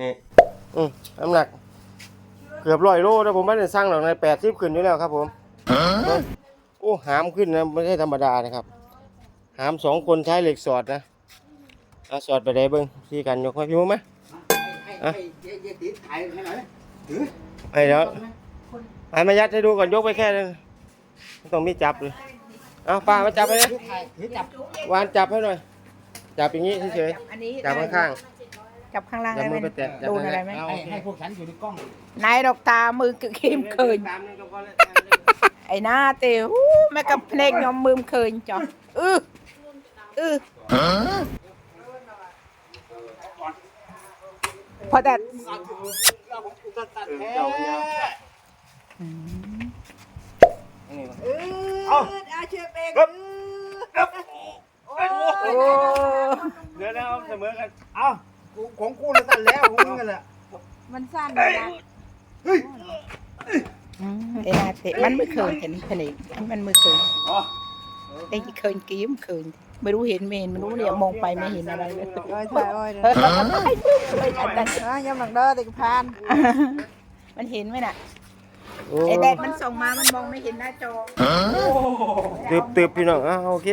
นี่อืมน้ำหนัก เกือบร้อยโลนะผมไม่ได้สร้างหรอกในแปดสิบขึ้นอยู่แล้วครับ ผมเอ้ยโอ้หามขึ้นนะไม่ใช่ธรรมดานะครับ หามสองคนใช้เหล็กสอดนะเอาสอดไปได้เบิ้งที่กันยกให้พี่มุ้งไหมให้ให้เยติถ่ายให้หน่อยถือไอ้เดี๋ยวไอ้มายัดให้ดูก่อนยกไปแค่นั้นไม่ต้องมีจับเลยเอาป้ามาจับไปนะถือถ่ายถือจับวานจับให้หน่อย จับอย่างนี้เฉยอันนี้ๆจับข้าง จับข้างล่างๆอย่าได้ไหมมือไปแตะจับโดนนั่นอะไรแหละไหมเอาให้โอเคให้พวกฉันอยู่ในกล้องนายดอกตามือเค็มเคินตามนี่ก็พอแล้วไอ้หน้าเต๋ออู้แม่กับเพลงยอมมืมเคินจ้ะอืออือพอแต่เราผมกูตัดตัดแท้เอาอาเชือกเองโอ้เดี๋ยวนะเอาเสมอกัน เอ้า กูของกูเลยตัดแล้วของมึงกันแหละมันสั้นนะอืมไอ้หน้าเตะมันไม่เคยเห็นเพลงมันไม่เคยอ๋อไอ้ที่เคยกี้มนเคยไม่รู้เห็นไม่เห็นไม่รู้เนี่ยมองไปไม่เห็นอะไรเลยโอ้ยถ่ายโอ้ยเฮ้ยเฮ้ยอันนั้นอะยำหลังเด้อติกพานมันเห็นไหมน่ะโอ้ไอ้แดดมันส่งมามันมองไม่เห็นหน้าจอตืบตืบพี่น้องอะโอเค